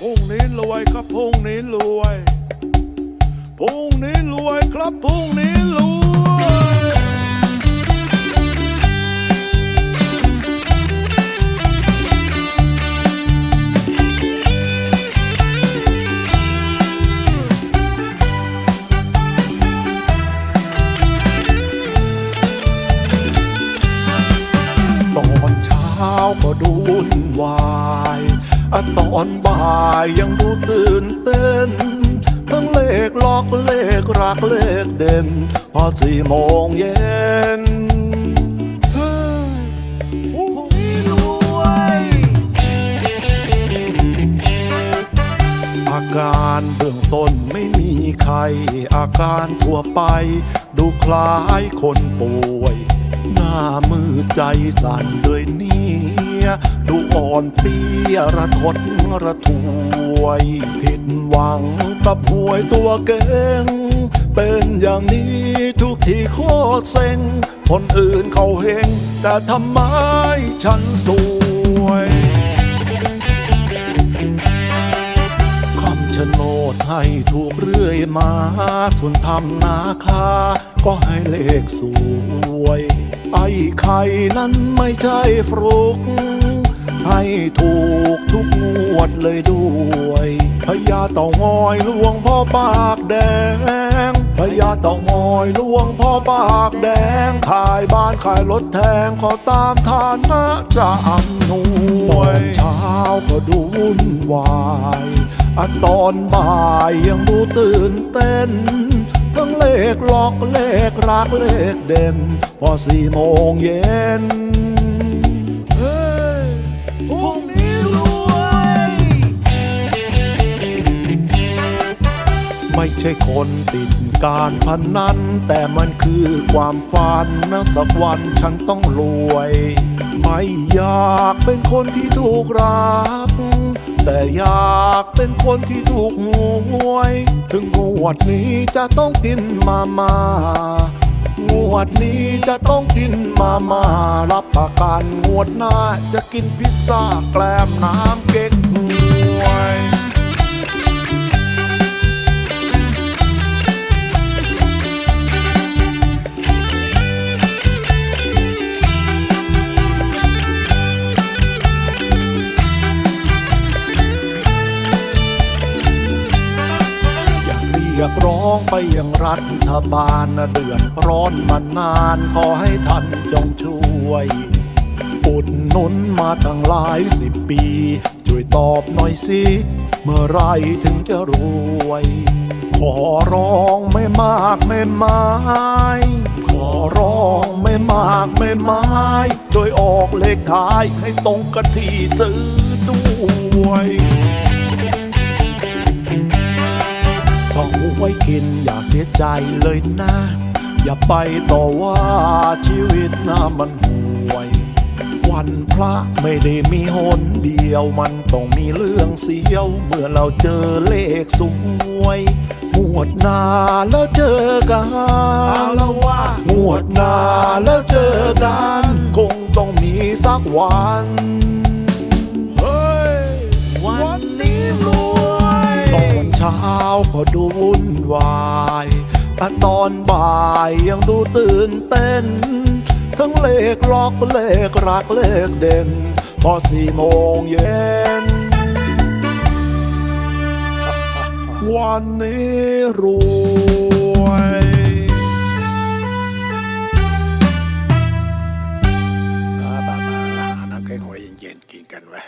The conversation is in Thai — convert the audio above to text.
พรุ่งนี้รวยครับพรุ่งนี้รวยพรุ่งนี้รวยครับพรุ่งนี้รวยตอนเช้าก็ดูวุ่นวาย ตอนบ่ายยังดูตื่นเต้น ทั้งเลขล็อกเลขรักเลขเด่น พอสี่โมงเย็นเฮ้ยพรุ่งนี้รวยอาการเบื้องต้นไม่มีใคร อาการทั่วไป ดูคล้ายคนป่วย หน้ามือใจสั่นเลยเนี่ ย ดูอ่อนเปียระทดระทวยผิดหวังกับหวยตัวเก่ง เป็นอย่างนี้ทุกทีโคตรเซ็ง คนอื่นเขาเฮงแต่ทำไมฉันสู ให้ถูกเรื่อยมา ส่วนทำนาคา ก็ให้เลขสวย ไอ้ไข่นั้นไม่ใช่ฟรุก ให้ถูกทุกงวดเลยด้วยพญาเต่างอยลวงพ่อปากแดงพญาเต่างอยลวงพ่อปากแดง ขายบ้านขายรถแทงขอตามฐานะจะอำนวยเช้าก็ดูวุ่นวาย อะตอนบ่ายยังดูตื่นเต้น ทั้งเลขหลอกเลขรักเลขเด่น พอสี่โมงเย็นเฮ้ยพรุ่งนี้รวย ไม่ใช่คนติดการพนนัน แต่มันคือความฝันนะสักวันฉันต้องรวย ไม่อยากเป็นคนที่ถูกรัก แต่อยากเป็นคนที่ถูกหวย ถึงงวดนี้จะต้องกินมามางวดนี้จะต้องกินมามารับประกันงวดหน้า จะกินพิซซ่าแกล้มน้ำเก๊กหวย ยกร้องไปยังรัฐบาลเดือดร้อนมานาน ขอให้ท่านจงช่วย อุดหนุนมาตั้งหลายสิบปี ช่วยตอบหน่อยสิ เมื่อไรถึงจะรวย ขอร้องไม่มากไม่ไม้ขอร้องไม่มากไม่ไม้ช่วยออกเลขท้ายให้ตรงกับที่ซื้อด้วย ว้กินอย่าเสียใจเลยนะ อย่าไปต่อว่าชีวิตนะมันห่วย วันพระไม่ได้มีหนเดียวมันต้องมีเรื่องเสียว เมื่อเราเจอเลขสวยงวดหน้าแล้วเจอกันแล้วว่างวดหน้าแล้วเจอกัน คงต้องมีสักวัน ช้าก็ดูวุ่นวายแต่ตอนบ่ายยังดูตื่นเต้น ทั้งเลขล็อกเลขรักเลขเด่น พอสี่โมงเย็น วันนี้รวยอ่าป่าป่าน้ำแกงหอยเย็นๆกินกันไว้